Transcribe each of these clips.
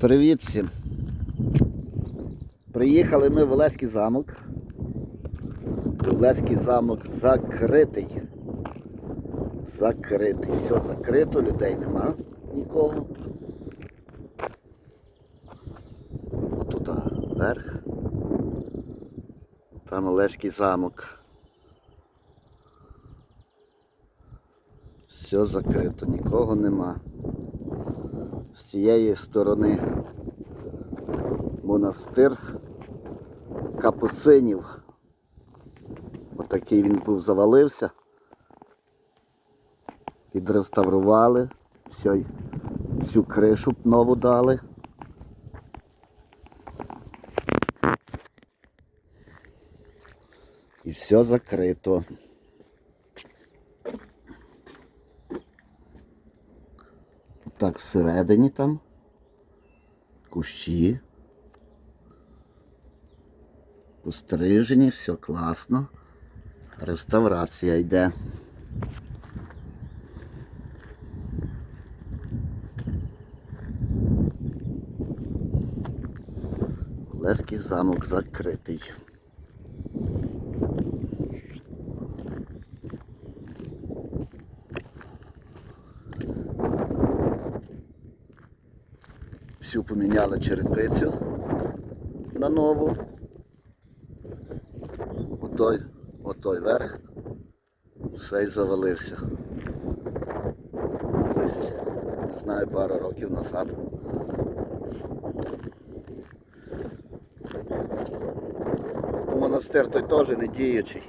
Привіт всім. Приїхали ми в Олеський замок. Олеський замок закритий. Закритий. Все закрито, людей нема нікого. Туди вверх. Там Олеський замок. Все закрито, нікого нема. З цієї сторони монастир капуцинів. Отакий він був завалився. Відреставрували, все, всю кришу нову дали. І все закрито. Так, всередині там. Кущі. Пострижені, все класно. Реставрація йде. Леський замок закритий. Всю поміняли черепицю на нову. Отой, отой верх. Все й завалився. Колись, не знаю, пару років назад. Монастир той теж не діючий.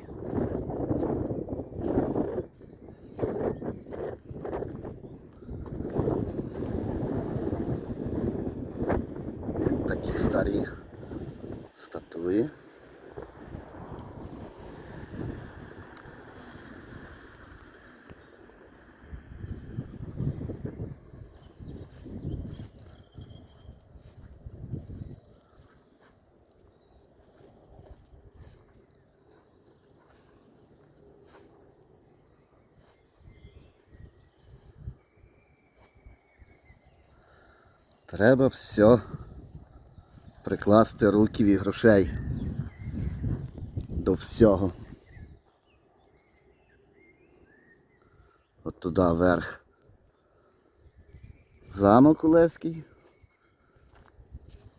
Старі статуї. Треба все прикласти руки і грошей до всього. От туди вверх. Замок Олеський.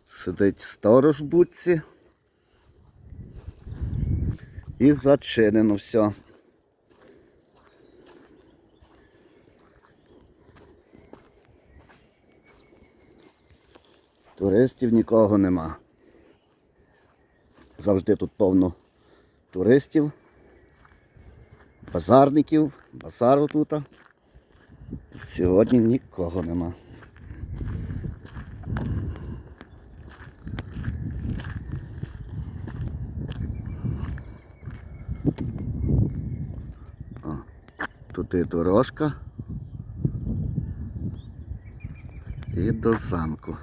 Сидить сторож в будці. І зачинено все. Туристів нікого нема. Завжди тут повно туристів, базарників, базару тут. Сьогодні нікого нема. О, тут і дорожка. І до замку.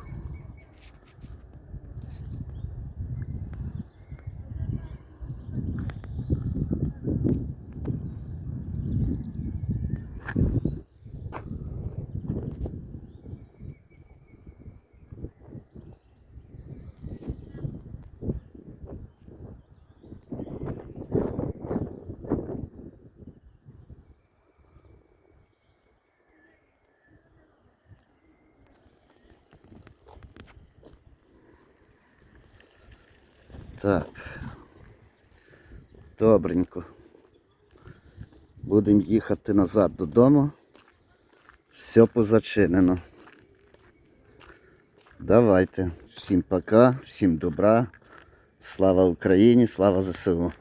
Так. Добренько. Будемо їхати назад додому. Все позачинено. Давайте. Всім пока, всім добра. Слава Україні, слава ЗСУ.